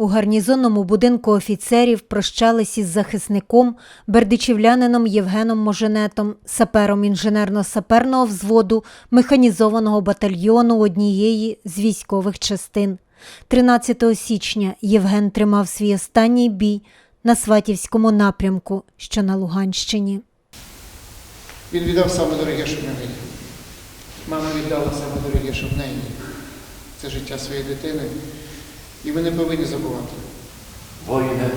У гарнізонному будинку офіцерів прощались із захисником, бердичівлянином Євгеном Моженетом, сапером інженерно-саперного взводу механізованого батальйону однієї з військових частин. 13 січня Євген тримав свій останній бій на Сватівському напрямку, що на Луганщині. Він віддав саме дороге, що в нього є. Мама віддала саме дороге, що в неї. Це життя своєї дитини. І ми не повинні забувати. Воїне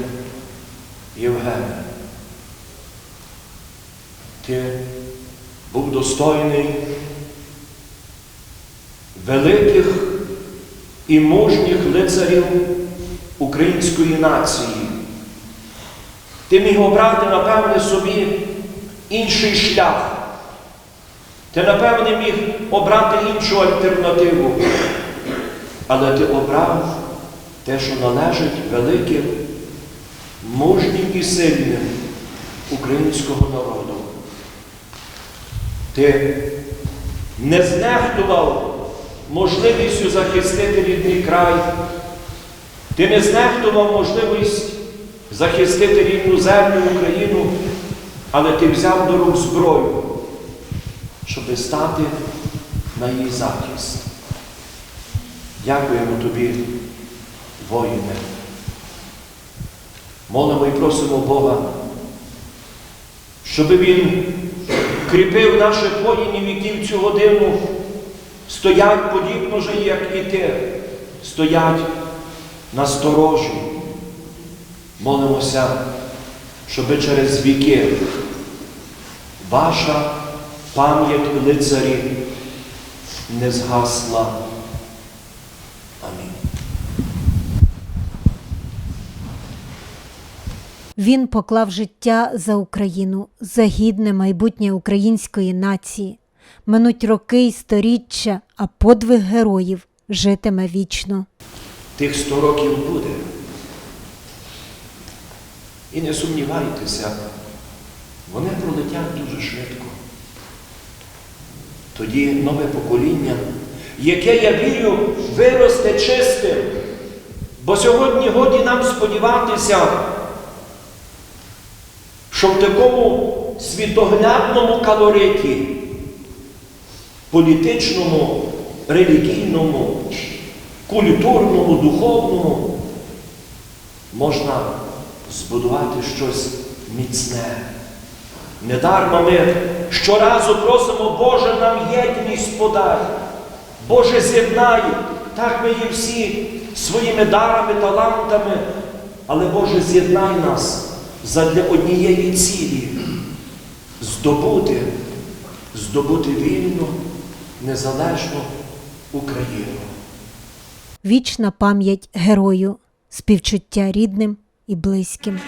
Євгене, ти був достойний великих і мужніх лицарів української нації. Ти міг обрати, напевне, собі інший шлях. Ти, напевне, міг обрати іншу альтернативу. Але ти обрав те, що належить великим, мужнім і сильним українського народу. Ти не знехтував можливістю захистити рідний край. Ти не знехтував можливість захистити рідну землю Україну, але ти взяв до рук зброю, щоб стати на її захист. Дякуємо тобі, воїне. Молимо і просимо Бога, щоб Він кріпив наших воїнів, які в цю годину стоять подібно же, як і ти, стоять на сторожі. Молимося, щоб через віки ваша пам'ять лицарі не згасла. Він поклав життя за Україну, за гідне майбутнє української нації. Минуть роки й сторіччя, а подвиг героїв житиме вічно. Тих сто років буде. І не сумнівайтеся, вони пролетять дуже швидко. Тоді нове покоління, яке, я вірю, виросте чистим. Бо сьогодні годі нам сподіватися, що в такому світоглядному калориті, політичному, релігійному, культурному, духовному, можна збудувати щось міцне. Недарма ми щоразу просимо, Боже, нам єдність подай, Боже, з'єднай, так ми є всі своїми дарами, талантами, але Боже, з'єднай нас задля однієї цілі здобути, здобути вільну, незалежну Україну. Вічна пам'ять герою, співчуття рідним і близьким.